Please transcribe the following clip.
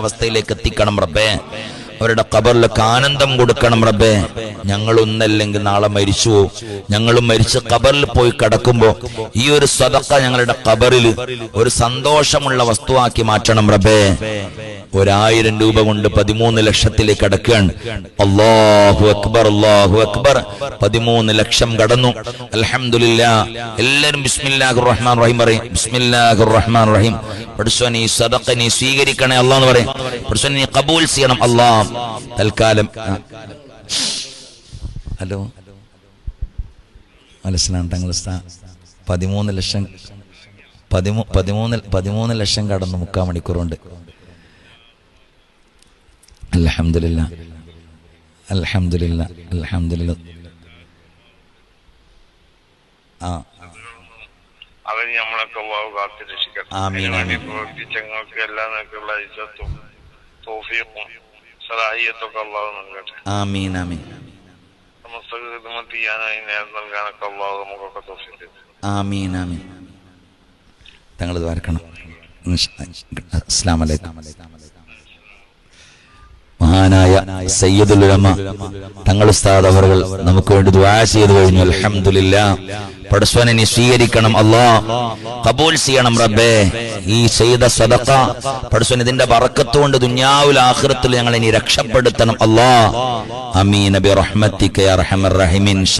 അവസ്ഥയിലേക്ക് എത്തിക്കണം റബ്ബേ. അവരുടെ കബറിലൊക്കെ ആനന്ദം കൊടുക്കണം റബ്ബേ. ഞങ്ങൾ ഒന്നല്ലെങ്കിൽ നാളെ മരിച്ചു ഞങ്ങളും മരിച്ച് കബറിൽ പോയി കിടക്കുമ്പോ ഈ ഒരു സ്വതക്ക ഞങ്ങളുടെ കബറിൽ ഒരു സന്തോഷമുള്ള വസ്തുവാക്കി മാറ്റണം റബ്ബേ. ഒരായിരം രൂപ കൊണ്ട് പതിമൂന്ന് ലക്ഷത്തിലേക്ക് അടക്കുകയാണ് അള്ളാഹു അക്ബർ അള്ളാഹു അക്ബർ. പതിമൂന്ന് ലക്ഷം കടന്നു. അലഹമില്ല എല്ലാരും ബിസ്മില്ലാഹുർ റഹ്മാൻ റഹീം പറയും. ബിസ്മില്ലാഹുർ റഹ്മാൻ റഹീം. പഠിച്ചോൻ സദക്ക നീ സ്വീകരിക്കണേ അല്ല എന്ന് പറയും നീ കബൂൽ ചെയ്യണം അല്ലാ തൽക്കാലം. ഹലോ. മനസ്സിലാണ് തങ്ങൾ പതിമൂന്ന് ലക്ഷം പതിമൂ പതിമൂന്ന് പതിമൂന്ന് ലക്ഷം കടന്നു മുക്കാൽ മണിക്കൂറുണ്ട്. അലഹമില്ല അലഹമില്ല അൽഹംദുലില്ല. ആ. നമ്മളൊക്കെ അള്ളാഹു കാത്തു അതിനുവേണ്ടി പ്രവർത്തിച്ചങ്ങൾക്ക് എല്ലാ നിലക്കുള്ള ഇജ്ജത്തും തോഫിയും സലാഹിയത്തൊക്കെ അള്ളാഹു നൽകട്ടെ. ആമീൻ ആമീൻ. സമസ്ത ഹിദ്മത്ത് ചെയ്യാനായി നേരം നൽകാനൊക്കെ അള്ളാഹു നമുക്കൊക്കെ തോഫീഖ് ആമീൻ ആമീൻ. തങ്ങൾ ദ്വാരക്കണം. അസ്സാം വലൈക്കും മഹാനായ സയ്യിദുൽ ഉലമ. തങ്ങൾ ഉസ്താദ് അവർ നമുക്ക് വേണ്ടി ദുആ ചെയ്തു കഴിഞ്ഞു. അൽഹംദുലില്ല. പടസ്വനെ നീ സ്വീകരിക്കണം അല്ലാ. കബൂൽ ചെയ്യണം റബ്ബേ. ഈ ചെയ്ത സദഖ പടസ്വൻ ഇതിന്റെ വറക്കത്തുകൊണ്ട് ദുനിയാവുൽ ആഖിറത്തിൽ ഞങ്ങളെ നീ രക്ഷപ്പെടുത്തണം അല്ലാ. അമീൻ. ബി റഹ്മത്തിക യാ അർഹമർ റഹീമിൻ.